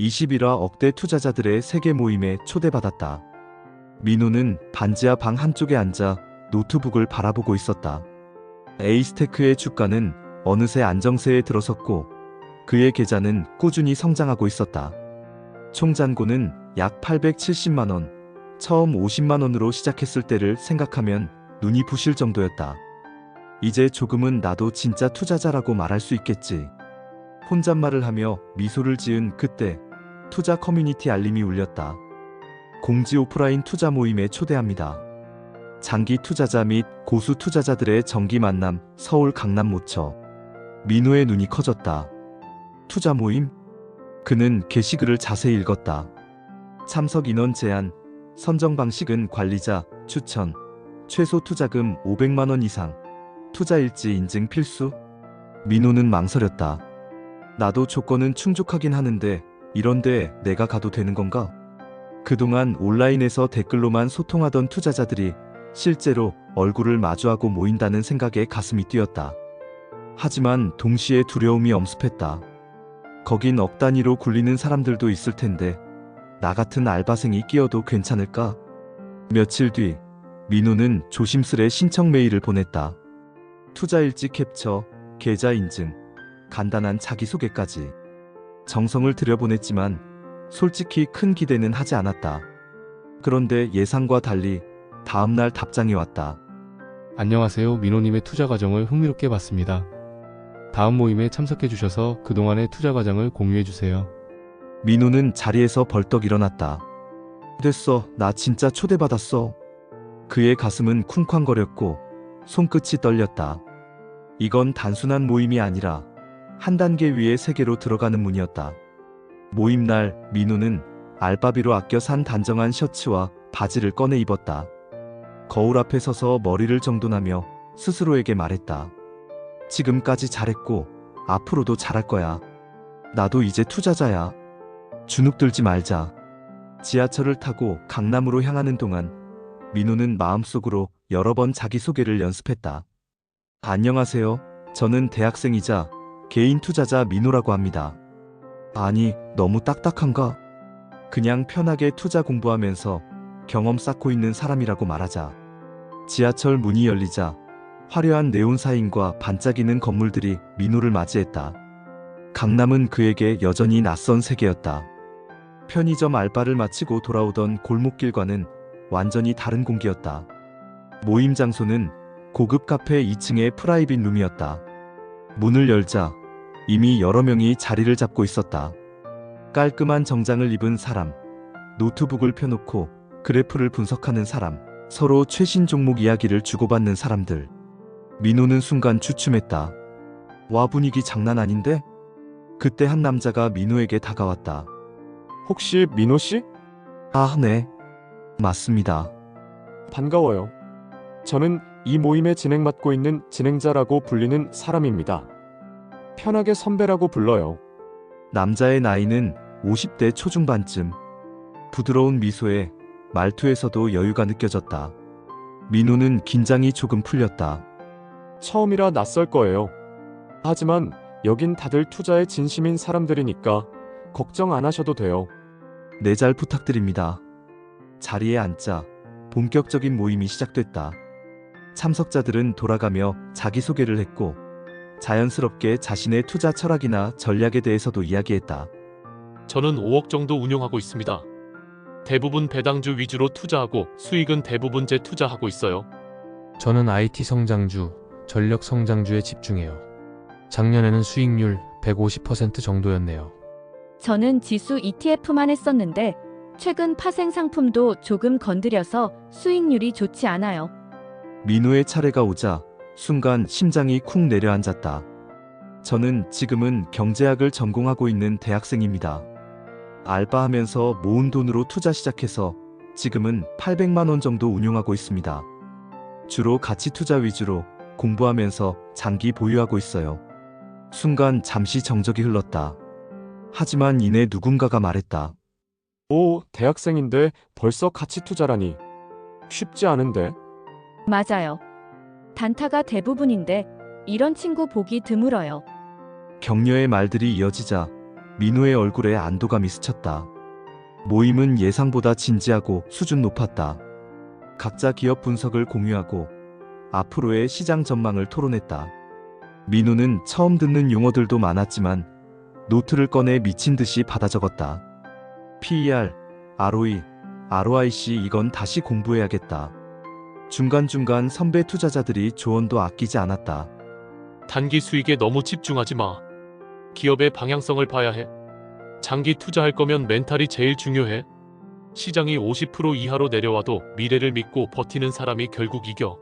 21화 억대 투자자들의 세계 모임에 초대받았다. 민호는 반지하 방 한쪽에 앉아 노트북을 바라보고 있었다. 에이스테크의 주가는 어느새 안정세에 들어섰고 그의 계좌는 꾸준히 성장하고 있었다. 총 잔고는 약 870만 원, 처음 50만 원으로 시작했을 때를 생각하면 눈이 부실 정도였다. 이제 조금은 나도 진짜 투자자라고 말할 수 있겠지. 혼잣말을 하며 미소를 지은 그때 투자 커뮤니티 알림이 울렸다. 공지 오프라인 투자 모임에 초대합니다. 장기 투자자 및 고수 투자자들의 정기 만남 서울 강남 모처. 민호의 눈이 커졌다. 투자 모임? 그는 게시글을 자세히 읽었다. 참석 인원 제한, 선정 방식은 관리자, 추천, 최소 투자금 500만 원 이상, 투자 일지 인증 필수? 민호는 망설였다. 나도 조건은 충족하긴 하는데 이런데 내가 가도 되는 건가? 그동안 온라인에서 댓글로만 소통하던 투자자들이 실제로 얼굴을 마주하고 모인다는 생각에 가슴이 뛰었다. 하지만 동시에 두려움이 엄습했다. 거긴 억 단위로 굴리는 사람들도 있을 텐데 나 같은 알바생이 끼어도 괜찮을까? 며칠 뒤 민호는 조심스레 신청 메일을 보냈다. 투자 일지 캡처, 계좌 인증, 간단한 자기소개까지. 정성을 들여보냈지만 솔직히 큰 기대는 하지 않았다. 그런데 예상과 달리 다음날 답장이 왔다. 안녕하세요. 민호님의 투자 과정을 흥미롭게 봤습니다. 다음 모임에 참석해 주셔서 그동안의 투자 과정을 공유해 주세요. 민호는 자리에서 벌떡 일어났다. 됐어, 나 진짜 초대받았어. 그의 가슴은 쿵쾅거렸고 손끝이 떨렸다. 이건 단순한 모임이 아니라 한 단계 위의 세계로 들어가는 문이었다. 모임 날 민호는 알바비로 아껴 산 단정한 셔츠와 바지를 꺼내 입었다. 거울 앞에 서서 머리를 정돈하며 스스로에게 말했다. 지금까지 잘했고 앞으로도 잘할 거야. 나도 이제 투자자야. 주눅 들지 말자. 지하철을 타고 강남으로 향하는 동안 민호는 마음속으로 여러 번 자기소개를 연습했다. 안녕하세요. 저는 대학생이자 개인 투자자 민호라고 합니다. 아니, 너무 딱딱한가? 그냥 편하게 투자 공부하면서 경험 쌓고 있는 사람이라고 말하자. 지하철 문이 열리자 화려한 네온 사인과 반짝이는 건물들이 민호를 맞이했다. 강남은 그에게 여전히 낯선 세계였다. 편의점 알바를 마치고 돌아오던 골목길과는 완전히 다른 공기였다. 모임 장소는 고급 카페 2층의 프라이빗 룸이었다. 문을 열자 이미 여러 명이 자리를 잡고 있었다. 깔끔한 정장을 입은 사람, 노트북을 펴놓고 그래프를 분석하는 사람, 서로 최신 종목 이야기를 주고받는 사람들. 민호는 순간 주춤했다. 와 분위기 장난 아닌데? 그때 한 남자가 민호에게 다가왔다. 혹시 민호 씨? 아, 네. 맞습니다. 반가워요. 저는 이 모임의 진행 맡고 있는 진행자라고 불리는 사람입니다. 편하게 선배라고 불러요. 남자의 나이는 50대 초중반쯤. 부드러운 미소에 말투에서도 여유가 느껴졌다. 민호는 긴장이 조금 풀렸다. 처음이라 낯설 거예요. 하지만 여긴 다들 투자에 진심인 사람들이니까 걱정 안 하셔도 돼요. 네 잘 부탁드립니다. 자리에 앉자 본격적인 모임이 시작됐다. 참석자들은 돌아가며 자기소개를 했고 자연스럽게 자신의 투자 철학이나 전략에 대해서도 이야기했다. 저는 5억 정도 운용하고 있습니다. 대부분 배당주 위주로 투자하고 수익은 대부분 재투자하고 있어요. 저는 IT 성장주, 전력 성장주에 집중해요. 작년에는 수익률 150% 정도였네요. 저는 지수 ETF만 했었는데 최근 파생 상품도 조금 건드려서 수익률이 좋지 않아요. 민호의 차례가 오자 순간 심장이 쿵 내려앉았다. 저는 지금은 경제학을 전공하고 있는 대학생입니다. 알바하면서 모은 돈으로 투자 시작해서 지금은 800만 원 정도 운용하고 있습니다. 주로 가치 투자 위주로 공부하면서 장기 보유하고 있어요. 순간 잠시 정적이 흘렀다. 하지만 이내 누군가가 말했다. 오, 대학생인데 벌써 가치 투자라니. 쉽지 않은데. 맞아요. 단타가 대부분인데 이런 친구 보기 드물어요. 격려의 말들이 이어지자 민호의 얼굴에 안도감이 스쳤다. 모임은 예상보다 진지하고 수준 높았다. 각자 기업 분석을 공유하고 앞으로의 시장 전망을 토론했다. 민호는 처음 듣는 용어들도 많았지만 노트를 꺼내 미친 듯이 받아 적었다. PER, ROE, ROIC 이건 다시 공부해야겠다. 중간중간 선배 투자자들이 조언도 아끼지 않았다. 단기 수익에 너무 집중하지 마. 기업의 방향성을 봐야 해. 장기 투자할 거면 멘탈이 제일 중요해. 시장이 50% 이하로 내려와도 미래를 믿고 버티는 사람이 결국 이겨.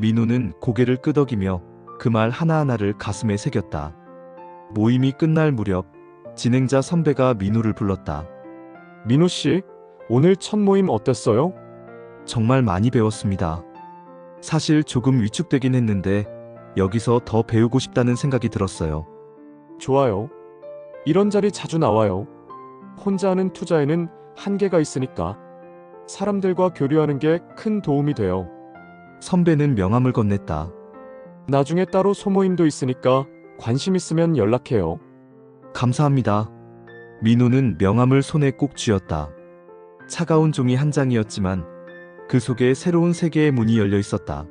민호는 고개를 끄덕이며 그 말 하나하나를 가슴에 새겼다. 모임이 끝날 무렵 진행자 선배가 민호를 불렀다. 민호 씨, 오늘 첫 모임 어땠어요? 정말 많이 배웠습니다. 사실 조금 위축되긴 했는데 여기서 더 배우고 싶다는 생각이 들었어요. 좋아요. 이런 자리 자주 나와요. 혼자 하는 투자에는 한계가 있으니까 사람들과 교류하는 게 큰 도움이 돼요. 선배는 명함을 건넸다. 나중에 따로 소모임도 있으니까 관심 있으면 연락해요. 감사합니다. 민호는 명함을 손에 꼭 쥐었다. 차가운 종이 한 장이었지만 그 속에 새로운 세계의 문이 열려 있었다.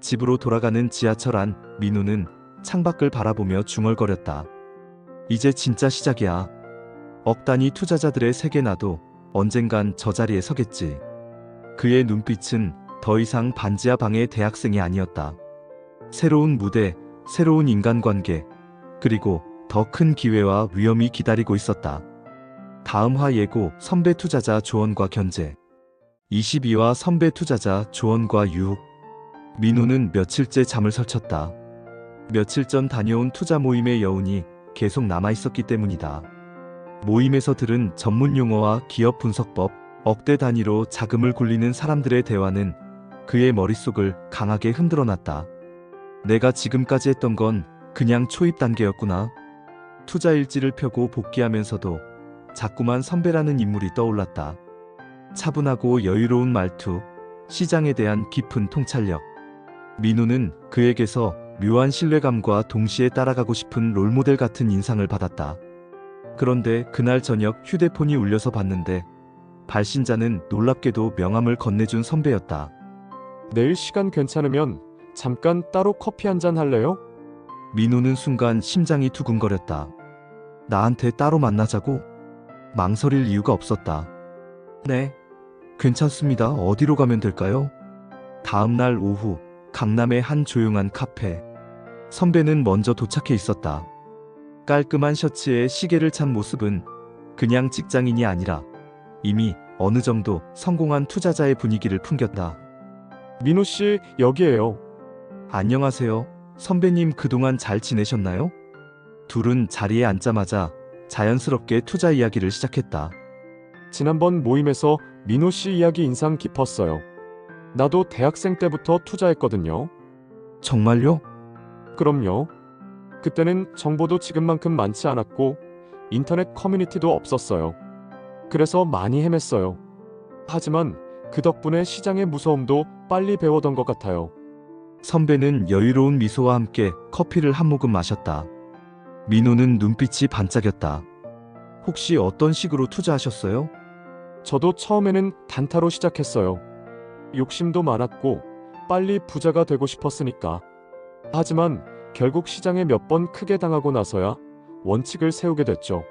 집으로 돌아가는 지하철 안 민호는 창밖을 바라보며 중얼거렸다. 이제 진짜 시작이야. 억 단위 투자자들의 세계 나도 언젠간 저 자리에 서겠지. 그의 눈빛은 더 이상 반지하 방의 대학생이 아니었다. 새로운 무대, 새로운 인간관계, 그리고 더 큰 기회와 위험이 기다리고 있었다. 다음화 예고 선배 투자자 조언과 견제. 22화 선배 투자자 조언과 유혹. 민호는 며칠째 잠을 설쳤다. 며칠 전 다녀온 투자 모임의 여운이 계속 남아 있었기 때문이다. 모임에서 들은 전문 용어와 기업 분석법, 억대 단위로 자금을 굴리는 사람들의 대화는 그의 머릿속을 강하게 흔들어 놨다. 내가 지금까지 했던 건 그냥 초입 단계였구나. 투자 일지를 펴고 복귀하면서도 자꾸만 선배라는 인물이 떠올랐다. 차분하고 여유로운 말투, 시장에 대한 깊은 통찰력. 민우는 그에게서 묘한 신뢰감과 동시에 따라가고 싶은 롤모델 같은 인상을 받았다. 그런데 그날 저녁 휴대폰이 울려서 봤는데 발신자는 놀랍게도 명함을 건네준 선배였다. 내일 시간 괜찮으면 잠깐 따로 커피 한 잔 할래요? 민호는 순간 심장이 두근거렸다. 나한테 따로 만나자고? 망설일 이유가 없었다. 네. 괜찮습니다. 어디로 가면 될까요? 다음 날 오후, 강남의 한 조용한 카페. 선배는 먼저 도착해 있었다. 깔끔한 셔츠에 시계를 찬 모습은 그냥 직장인이 아니라 이미 어느 정도 성공한 투자자의 분위기를 풍겼다. 민호 씨, 여기에요. 안녕하세요. 선배님 그동안 잘 지내셨나요? 둘은 자리에 앉자마자 자연스럽게 투자 이야기를 시작했다. 지난번 모임에서 민호 씨 이야기 인상 깊었어요. 나도 대학생 때부터 투자했거든요. 정말요? 그럼요. 그때는 정보도 지금만큼 많지 않았고 인터넷 커뮤니티도 없었어요. 그래서 많이 헤맸어요. 하지만 그 덕분에 시장의 무서움도 빨리 배워던 것 같아요. 선배는 여유로운 미소와 함께 커피를 한 모금 마셨다. 민호는 눈빛이 반짝였다. 혹시 어떤 식으로 투자하셨어요? 저도 처음에는 단타로 시작했어요. 욕심도 많았고 빨리 부자가 되고 싶었으니까. 하지만 결국 시장에 몇 번 크게 당하고 나서야 원칙을 세우게 됐죠.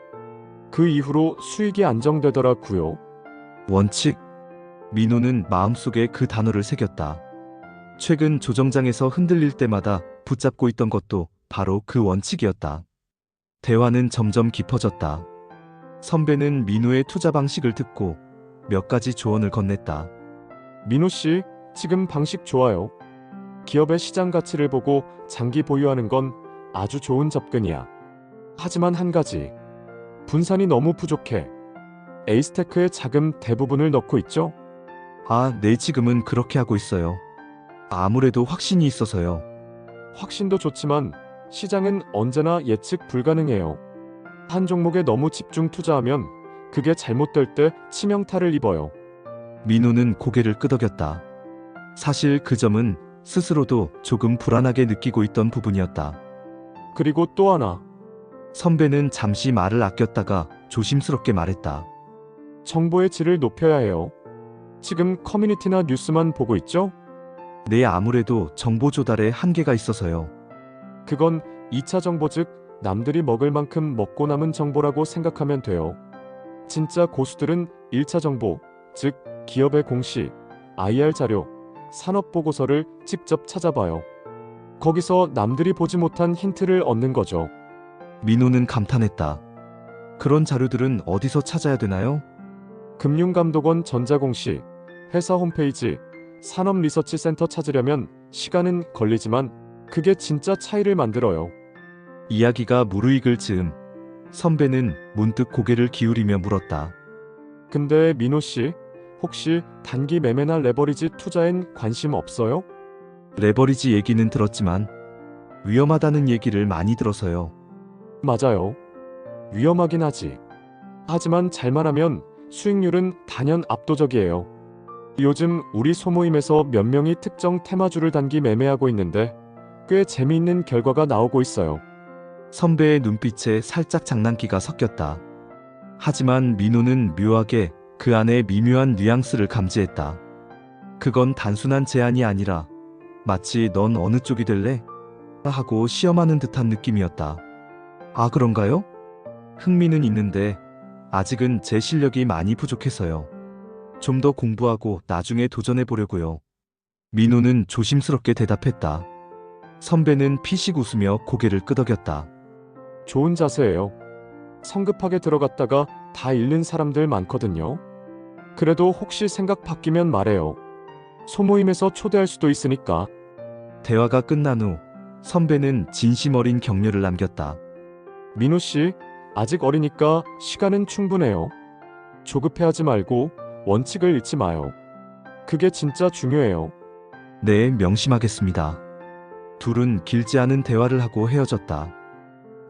그 이후로 수익이 안정되더라고요. 원칙. 민호는 마음속에 그 단어를 새겼다. 최근 조정장에서 흔들릴 때마다 붙잡고 있던 것도 바로 그 원칙이었다. 대화는 점점 깊어졌다. 선배는 민호의 투자 방식을 듣고 몇 가지 조언을 건넸다. 민호 씨, 지금 방식 좋아요. 기업의 시장 가치를 보고 장기 보유하는 건 아주 좋은 접근이야. 하지만 한 가지. 분산이 너무 부족해. 에이스테크의 자금 대부분을 넣고 있죠? 아, 네, 지금은 그렇게 하고 있어요. 아무래도 확신이 있어서요. 확신도 좋지만 시장은 언제나 예측 불가능해요. 한 종목에 너무 집중 투자하면 그게 잘못될 때 치명타를 입어요. 민호는 고개를 끄덕였다. 사실 그 점은 스스로도 조금 불안하게 느끼고 있던 부분이었다. 그리고 또 하나. 선배는 잠시 말을 아꼈다가 조심스럽게 말했다. 정보의 질을 높여야 해요. 지금 커뮤니티나 뉴스만 보고 있죠? 네, 아무래도 정보 조달에 한계가 있어서요. 그건 2차 정보 즉 남들이 먹을 만큼 먹고 남은 정보라고 생각하면 돼요. 진짜 고수들은 1차 정보, 즉 기업의 공시, IR 자료, 산업 보고서를 직접 찾아봐요. 거기서 남들이 보지 못한 힌트를 얻는 거죠. 민호는 감탄했다. 그런 자료들은 어디서 찾아야 되나요? 금융감독원 전자공시, 회사 홈페이지, 산업리서치센터 찾으려면 시간은 걸리지만 그게 진짜 차이를 만들어요. 이야기가 무르익을 즈음 선배는 문득 고개를 기울이며 물었다. 근데 민호 씨, 혹시 단기 매매나 레버리지 투자엔 관심 없어요? 레버리지 얘기는 들었지만 위험하다는 얘기를 많이 들어서요. 맞아요. 위험하긴 하지. 하지만 잘만 하면 수익률은 단연 압도적이에요. 요즘 우리 소모임에서 몇 명이 특정 테마주를 단기 매매하고 있는데 꽤 재미있는 결과가 나오고 있어요. 선배의 눈빛에 살짝 장난기가 섞였다. 하지만 민호는 묘하게 그 안에 미묘한 뉘앙스를 감지했다. 그건 단순한 제안이 아니라 마치 넌 어느 쪽이 될래? 하고 시험하는 듯한 느낌이었다. 아, 그런가요? 흥미는 있는데 아직은 제 실력이 많이 부족해서요. 좀 더 공부하고 나중에 도전해 보려고요. 민호는 조심스럽게 대답했다. 선배는 피식 웃으며 고개를 끄덕였다. 좋은 자세예요. 성급하게 들어갔다가 다 잃는 사람들 많거든요. 그래도 혹시 생각 바뀌면 말해요. 소모임에서 초대할 수도 있으니까. 대화가 끝난 후 선배는 진심 어린 격려를 남겼다. 민호 씨, 아직 어리니까 시간은 충분해요. 조급해하지 말고 원칙을 잃지 마요. 그게 진짜 중요해요. 네, 명심하겠습니다. 둘은 길지 않은 대화를 하고 헤어졌다.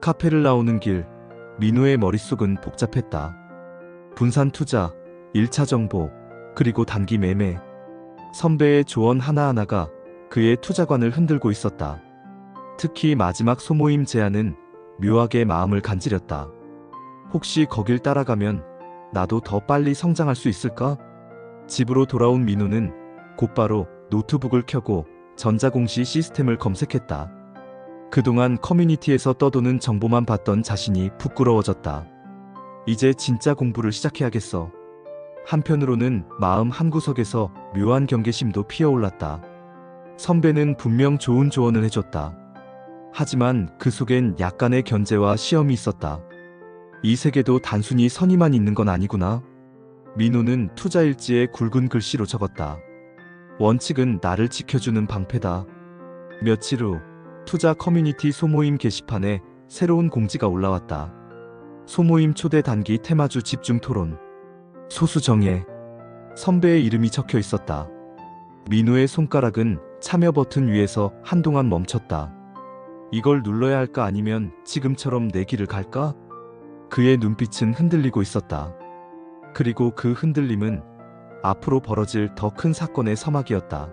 카페를 나오는 길, 민호의 머릿속은 복잡했다. 분산 투자, 1차 정보, 그리고 단기 매매. 선배의 조언 하나하나가 그의 투자관을 흔들고 있었다. 특히 마지막 소모임 제안은 묘하게 마음을 간지렸다. 혹시 거길 따라가면 나도 더 빨리 성장할 수 있을까? 집으로 돌아온 민호는 곧바로 노트북을 켜고 전자공시 시스템을 검색했다. 그동안 커뮤니티에서 떠도는 정보만 봤던 자신이 부끄러워졌다. 이제 진짜 공부를 시작해야겠어. 한편으로는 마음 한구석에서 묘한 경계심도 피어올랐다. 선배는 분명 좋은 조언을 해줬다. 하지만 그 속엔 약간의 견제와 시험이 있었다. 이 세계도 단순히 선의만 있는 건 아니구나. 민호는 투자 일지에 굵은 글씨로 적었다. 원칙은 나를 지켜주는 방패다. 며칠 후 투자 커뮤니티 소모임 게시판에 새로운 공지가 올라왔다. 소모임 초대 단기 테마주 집중 토론. 소수정예. 선배의 이름이 적혀 있었다. 민호의 손가락은 참여 버튼 위에서 한동안 멈췄다. 이걸 눌러야 할까 아니면 지금처럼 내 길을 갈까? 그의 눈빛은 흔들리고 있었다. 그리고 그 흔들림은 앞으로 벌어질 더 큰 사건의 서막이었다.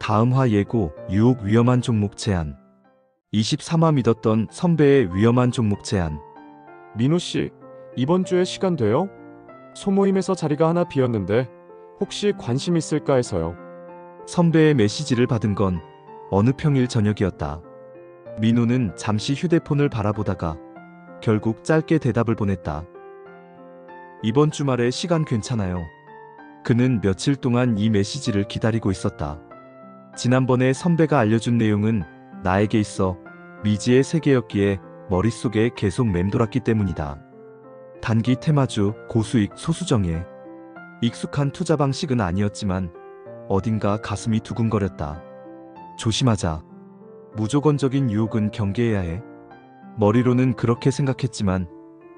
다음화 예고, 유혹 위험한 종목 제한. 23화 믿었던 선배의 위험한 종목 제한. 민호 씨, 이번 주에 시간 돼요? 소모임에서 자리가 하나 비었는데 혹시 관심 있을까 해서요. 선배의 메시지를 받은 건 어느 평일 저녁이었다. 민호는 잠시 휴대폰을 바라보다가 결국 짧게 대답을 보냈다. 이번 주말에 시간 괜찮아요. 그는 며칠 동안 이 메시지를 기다리고 있었다. 지난번에 선배가 알려준 내용은 나에게 있어 미지의 세계였기에 머릿속에 계속 맴돌았기 때문이다. 단기 테마주, 고수익, 소수정예. 익숙한 투자 방식은 아니었지만 어딘가 가슴이 두근거렸다. 조심하자. 무조건적인 유혹은 경계해야 해. 머리로는 그렇게 생각했지만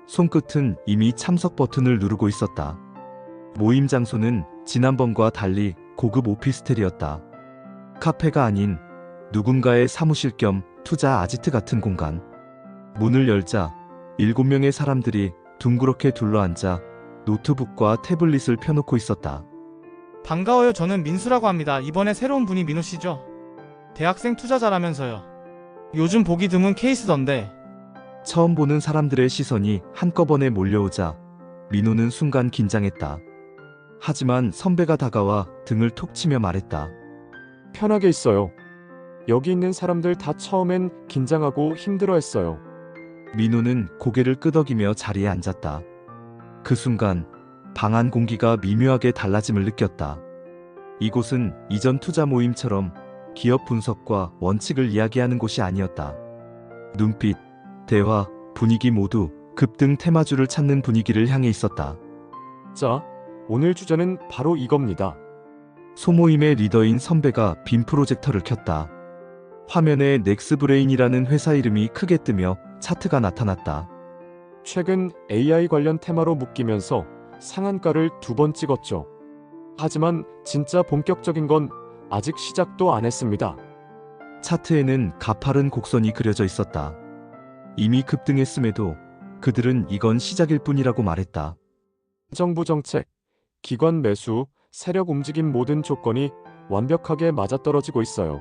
손끝은 이미 참석 버튼을 누르고 있었다. 모임 장소는 지난번과 달리 고급 오피스텔이었다. 카페가 아닌 누군가의 사무실 겸 투자 아지트 같은 공간. 문을 열자 일곱 명의 사람들이 둥그렇게 둘러앉아 노트북과 태블릿을 펴놓고 있었다. 반가워요. 저는 민수라고 합니다. 이번에 새로운 분이 민호 씨죠? 대학생 투자자라면서요. 요즘 보기 드문 케이스던데. 처음 보는 사람들의 시선이 한꺼번에 몰려오자 민호는 순간 긴장했다. 하지만 선배가 다가와 등을 톡 치며 말했다. 편하게 있어요. 여기 있는 사람들 다 처음엔 긴장하고 힘들어했어요. 민호는 고개를 끄덕이며 자리에 앉았다. 그 순간 방 안 공기가 미묘하게 달라짐을 느꼈다. 이곳은 이전 투자 모임처럼 기업 분석과 원칙을 이야기하는 곳이 아니었다. 눈빛, 대화, 분위기 모두 급등 테마주를 찾는 분위기를 향해 있었다. 자, 오늘 주제는 바로 이겁니다. 소모임의 리더인 선배가 빔 프로젝터를 켰다. 화면에 넥스브레인이라는 회사 이름이 크게 뜨며 차트가 나타났다. 최근 AI 관련 테마로 묶이면서 상한가를 두 번 찍었죠. 하지만 진짜 본격적인 건 아직 시작도 안 했습니다. 차트에는 가파른 곡선이 그려져 있었다. 이미 급등했음에도 그들은 이건 시작일 뿐이라고 말했다. 정부 정책, 기관 매수, 세력 움직임 모든 조건이 완벽하게 맞아떨어지고 있어요.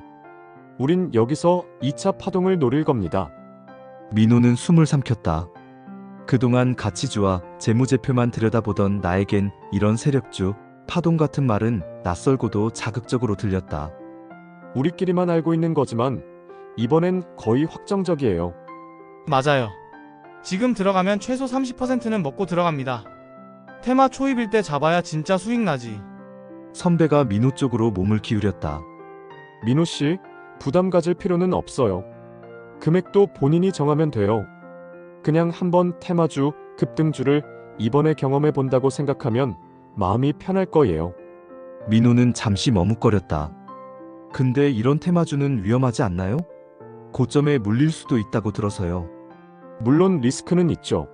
우린 여기서 2차 파동을 노릴 겁니다. 민호는 숨을 삼켰다. 그동안 가치주와 재무제표만 들여다보던 나에겐 이런 세력주, 파동 같은 말은 낯설고도 자극적으로 들렸다. 우리끼리만 알고 있는 거지만 이번엔 거의 확정적이에요. 맞아요. 지금 들어가면 최소 30%는 먹고 들어갑니다. 테마 초입일 때 잡아야 진짜 수익 나지. 선배가 민호 쪽으로 몸을 기울였다. 민호 씨, 부담 가질 필요는 없어요. 금액도 본인이 정하면 돼요. 그냥 한번 테마주, 급등주를 이번에 경험해 본다고 생각하면 마음이 편할 거예요. 민호는 잠시 머뭇거렸다. 근데 이런 테마주는 위험하지 않나요? 고점에 물릴 수도 있다고 들어서요. 물론 리스크는 있죠.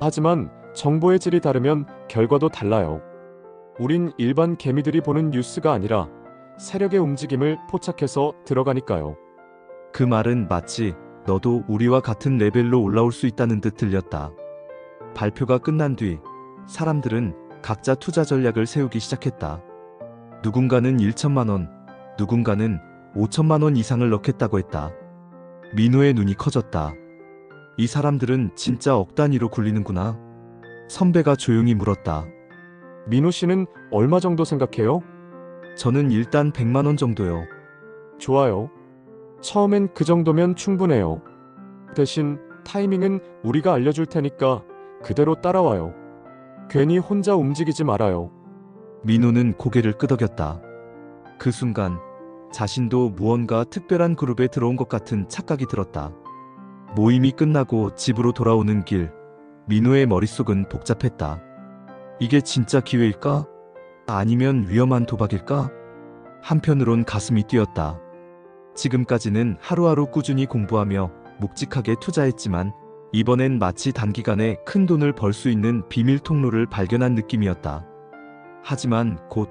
하지만 정보의 질이 다르면 결과도 달라요. 우린 일반 개미들이 보는 뉴스가 아니라 세력의 움직임을 포착해서 들어가니까요. 그 말은 마치 너도 우리와 같은 레벨로 올라올 수 있다는 듯 들렸다. 발표가 끝난 뒤 사람들은 각자 투자 전략을 세우기 시작했다. 누군가는 1천만 원, 누군가는 5천만 원 이상을 넣겠다고 했다. 민호의 눈이 커졌다. 이 사람들은 진짜 억 단위로 굴리는구나. 선배가 조용히 물었다. 민호 씨는 얼마 정도 생각해요? 저는 일단 100만 원 정도요. 좋아요. 처음엔 그 정도면 충분해요. 대신 타이밍은 우리가 알려줄 테니까 그대로 따라와요. 괜히 혼자 움직이지 말아요. 민호는 고개를 끄덕였다. 그 순간 자신도 무언가 특별한 그룹에 들어온 것 같은 착각이 들었다. 모임이 끝나고 집으로 돌아오는 길, 민호의 머릿속은 복잡했다. 이게 진짜 기회일까? 아니면 위험한 도박일까? 한편으론 가슴이 뛰었다. 지금까지는 하루하루 꾸준히 공부하며 묵직하게 투자했지만 이번엔 마치 단기간에 큰 돈을 벌 수 있는 비밀 통로를 발견한 느낌이었다. 하지만 곧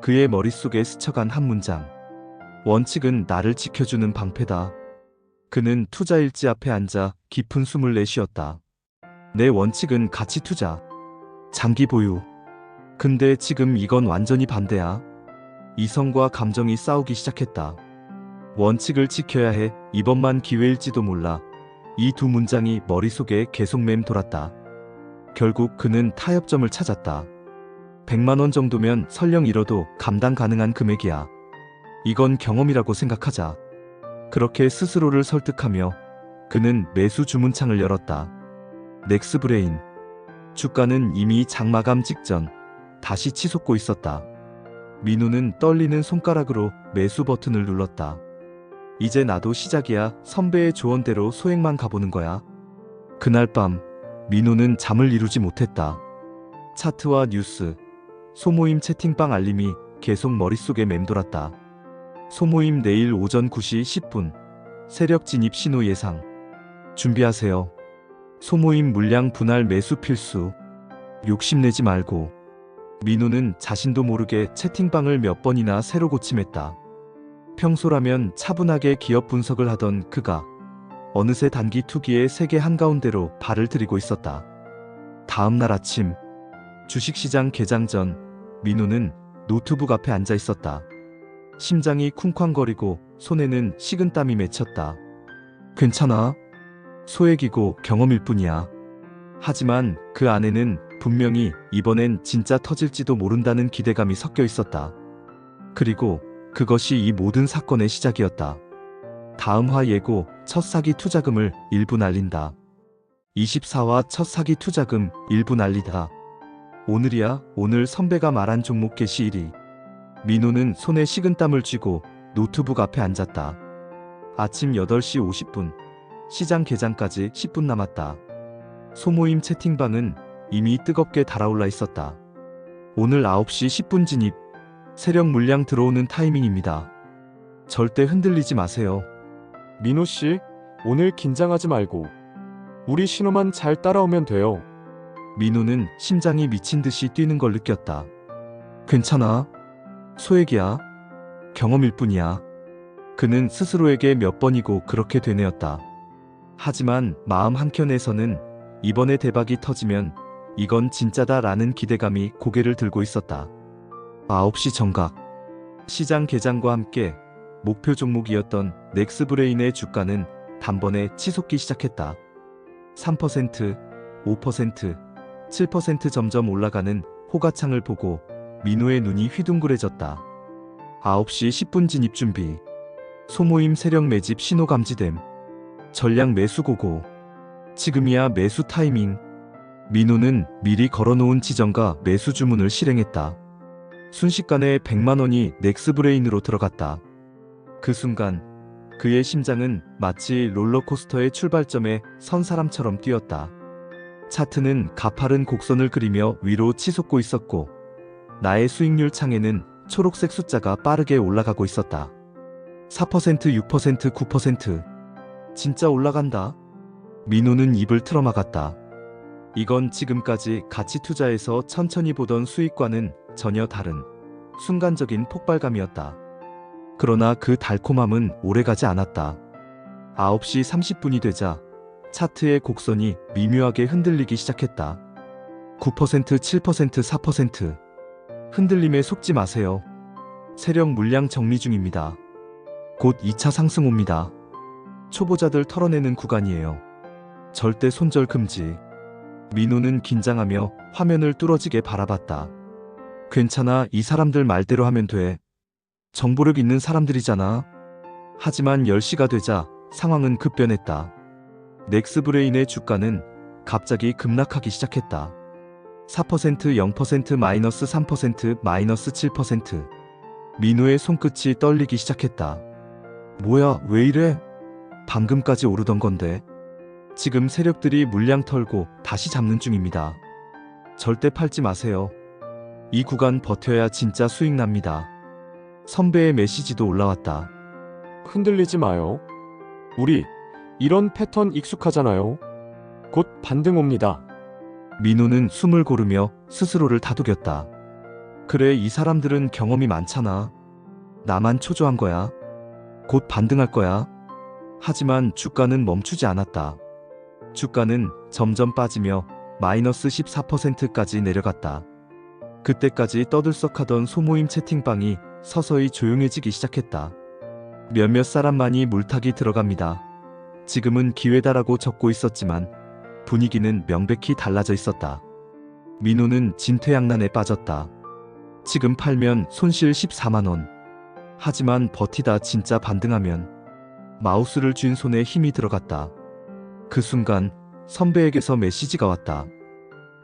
그의 머릿속에 스쳐간 한 문장. 원칙은 나를 지켜주는 방패다. 그는 투자 일지 앞에 앉아 깊은 숨을 내쉬었다. 내 원칙은 가치 투자. 장기 보유. 근데 지금 이건 완전히 반대야. 이성과 감정이 싸우기 시작했다. 원칙을 지켜야 해 이번만 기회일지도 몰라. 이 두 문장이 머릿속에 계속 맴돌았다. 결국 그는 타협점을 찾았다. 100만 원 정도면 설령 잃어도 감당 가능한 금액이야. 이건 경험이라고 생각하자. 그렇게 스스로를 설득하며 그는 매수 주문창을 열었다. 넥스브레인. 주가는 이미 장마감 직전 다시 치솟고 있었다. 민우는 떨리는 손가락으로 매수 버튼을 눌렀다. 이제 나도 시작이야. 선배의 조언대로 소액만 가보는 거야. 그날 밤 민우는 잠을 이루지 못했다. 차트와 뉴스, 소모임 채팅방 알림이 계속 머릿속에 맴돌았다. 소모임 내일 오전 9시 10분. 세력 진입 신호 예상. 준비하세요. 소모임 물량 분할 매수 필수. 욕심내지 말고. 민우는 자신도 모르게 채팅방을 몇 번이나 새로 고침했다. 평소라면 차분하게 기업 분석을 하던 그가 어느새 단기 투기의 세계 한가운데로 발을 들이고 있었다. 다음 날 아침 주식시장 개장 전 민우는 노트북 앞에 앉아 있었다. 심장이 쿵쾅거리고 손에는 식은땀이 맺혔다. 괜찮아? 소액이고 경험일 뿐이야. 하지만 그 안에는 분명히 이번엔 진짜 터질지도 모른다는 기대감이 섞여 있었다. 그리고 그것이 이 모든 사건의 시작이었다. 다음 화 예고 첫 사기 투자금을 일부 날린다. 24화 첫 사기 투자금 일부 날리다. 오늘이야 오늘 선배가 말한 종목 개시 1위. 민호는 손에 식은땀을 쥐고 노트북 앞에 앉았다. 아침 8시 50분. 시장 개장까지 10분 남았다. 소모임 채팅방은 이미 뜨겁게 달아올라 있었다. 오늘 9시 10분 진입. 세력 물량 들어오는 타이밍입니다. 절대 흔들리지 마세요. 민호 씨, 오늘 긴장하지 말고 우리 신호만 잘 따라오면 돼요. 민호는 심장이 미친 듯이 뛰는 걸 느꼈다. 괜찮아. 소액이야. 경험일 뿐이야. 그는 스스로에게 몇 번이고 그렇게 되뇌었다. 하지만 마음 한켠에서는 이번에 대박이 터지면 이건 진짜다 라는 기대감이 고개를 들고 있었다. 9시 정각. 시장 개장과 함께 목표 종목이었던 넥스브레인의 주가는 단번에 치솟기 시작했다. 3%, 5%, 7% 점점 올라가는 호가창을 보고 민호의 눈이 휘둥그레졌다. 9시 10분 진입 준비. 소모임 세력 매집 신호 감지됨. 전량 매수 고고. 지금이야 매수 타이밍. 민호는 미리 걸어놓은 지정과 매수 주문을 실행했다. 순식간에 100만 원이 넥스브레인으로 들어갔다. 그 순간 그의 심장은 마치 롤러코스터의 출발점에 선 사람처럼 뛰었다. 차트는 가파른 곡선을 그리며 위로 치솟고 있었고 나의 수익률 창에는 초록색 숫자가 빠르게 올라가고 있었다. 4%, 6%, 9%. 진짜 올라간다. 민호는 입을 틀어막았다. 이건 지금까지 가치 투자에서 천천히 보던 수익과는 전혀 다른 순간적인 폭발감이었다. 그러나 그 달콤함은 오래가지 않았다. 9시 30분이 되자 차트의 곡선이 미묘하게 흔들리기 시작했다. 9%, 7%, 4%. 흔들림에 속지 마세요. 세력 물량 정리 중입니다. 곧 2차 상승 옵니다. 초보자들 털어내는 구간이에요. 절대 손절 금지. 민호는 긴장하며 화면을 뚫어지게 바라봤다. 괜찮아, 이 사람들 말대로 하면 돼. 정보력 있는 사람들이잖아. 하지만 10시가 되자 상황은 급변했다. 넥스브레인의 주가는 갑자기 급락하기 시작했다. 4%, 0%, 마이너스 3%, 마이너스 7%. 민호의 손끝이 떨리기 시작했다. 뭐야, 왜 이래? 방금까지 오르던 건데. 지금 세력들이 물량 털고 다시 잡는 중입니다. 절대 팔지 마세요. 이 구간 버텨야 진짜 수익 납니다. 선배의 메시지도 올라왔다. 흔들리지 마요. 우리 이런 패턴 익숙하잖아요. 곧 반등 옵니다. 민호는 숨을 고르며 스스로를 다독였다. 그래, 이 사람들은 경험이 많잖아. 나만 초조한 거야. 곧 반등할 거야. 하지만 주가는 멈추지 않았다. 주가는 점점 빠지며 마이너스 14%까지 내려갔다. 그때까지 떠들썩하던 소모임 채팅방이 서서히 조용해지기 시작했다. 몇몇 사람만이 물타기 들어갑니다. 지금은 기회다라고 적고 있었지만 분위기는 명백히 달라져 있었다. 민호는 진퇴양난에 빠졌다. 지금 팔면 손실 14만원. 하지만 버티다 진짜 반등하면 마우스를 쥔 손에 힘이 들어갔다. 그 순간 선배에게서 메시지가 왔다.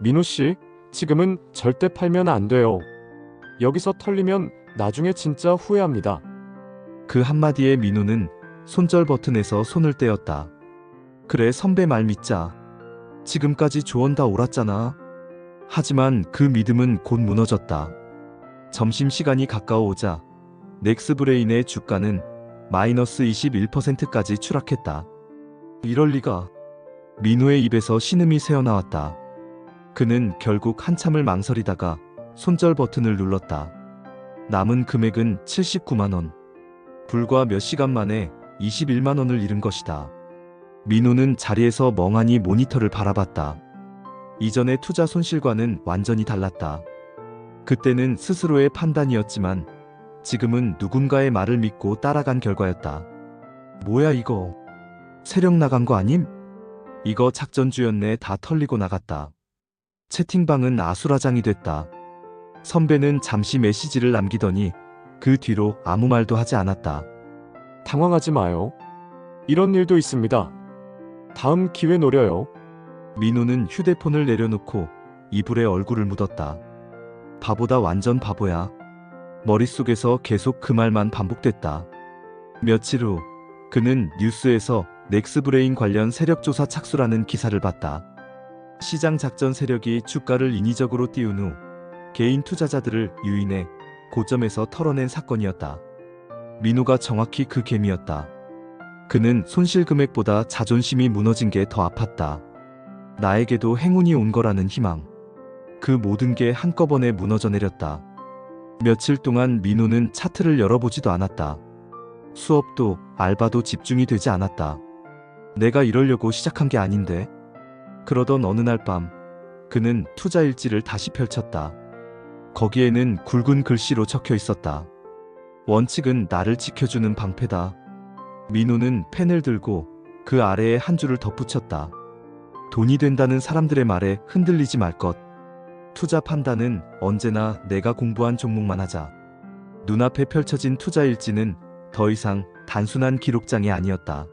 민호 씨, 지금은 절대 팔면 안 돼요. 여기서 털리면 나중에 진짜 후회합니다. 그 한마디에 민호는 손절 버튼에서 손을 떼었다. 그래 선배 말 믿자. 지금까지 조언 다 옳았잖아. 하지만 그 믿음은 곧 무너졌다. 점심시간이 가까워오자 넥스브레인의 주가는 마이너스 21%까지 추락했다. 이럴 리가. 민호의 입에서 신음이 새어나왔다. 그는 결국 한참을 망설이다가 손절 버튼을 눌렀다. 남은 금액은 79만원. 불과 몇 시간 만에 21만 원을 잃은 것이다. 민호는 자리에서 멍하니 모니터를 바라봤다. 이전의 투자 손실과는 완전히 달랐다. 그때는 스스로의 판단이었지만 지금은 누군가의 말을 믿고 따라간 결과였다. 뭐야 이거? 세력 나간 거 아님? 이거 작전주였네 다 털리고 나갔다. 채팅방은 아수라장이 됐다. 선배는 잠시 메시지를 남기더니 그 뒤로 아무 말도 하지 않았다. 당황하지 마요. 이런 일도 있습니다. 다음 기회 노려요. 민호는 휴대폰을 내려놓고 이불에 얼굴을 묻었다. 바보다 완전 바보야. 머릿속에서 계속 그 말만 반복됐다. 며칠 후 그는 뉴스에서 넥스브레인 관련 세력조사 착수라는 기사를 봤다. 시장 작전 세력이 주가를 인위적으로 띄운 후 개인 투자자들을 유인해 고점에서 털어낸 사건이었다. 민호가 정확히 그 개미였다. 그는 손실 금액보다 자존심이 무너진 게 더 아팠다. 나에게도 행운이 온 거라는 희망. 그 모든 게 한꺼번에 무너져 내렸다. 며칠 동안 민호는 차트를 열어보지도 않았다. 수업도 알바도 집중이 되지 않았다. 내가 이러려고 시작한 게 아닌데. 그러던 어느 날 밤, 그는 투자 일지를 다시 펼쳤다. 거기에는 굵은 글씨로 적혀 있었다. 원칙은 나를 지켜주는 방패다. 민호는 펜을 들고 그 아래에 한 줄을 덧붙였다. 돈이 된다는 사람들의 말에 흔들리지 말 것. 투자 판단은 언제나 내가 공부한 종목만 하자. 눈앞에 펼쳐진 투자 일지는 더 이상 단순한 기록장이 아니었다.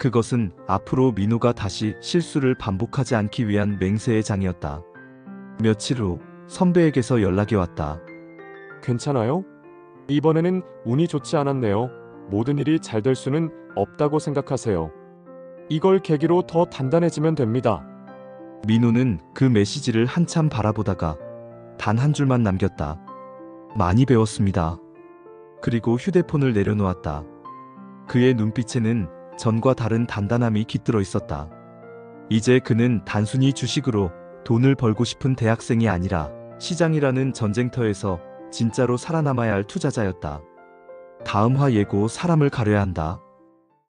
그것은 앞으로 민호가 다시 실수를 반복하지 않기 위한 맹세의 장이었다. 며칠 후 선배에게서 연락이 왔다. 괜찮아요? 이번에는 운이 좋지 않았네요. 모든 일이 잘 될 수는 없다고 생각하세요. 이걸 계기로 더 단단해지면 됩니다. 민호는 그 메시지를 한참 바라보다가 단 한 줄만 남겼다. 많이 배웠습니다. 그리고 휴대폰을 내려놓았다. 그의 눈빛에는 전과 다른 단단함이 깃들어 있었다. 이제 그는 단순히 주식으로 돈을 벌고 싶은 대학생이 아니라 시장이라는 전쟁터에서 진짜로 살아남아야 할 투자자였다. 다음 화 예고 사람을 가려야 한다.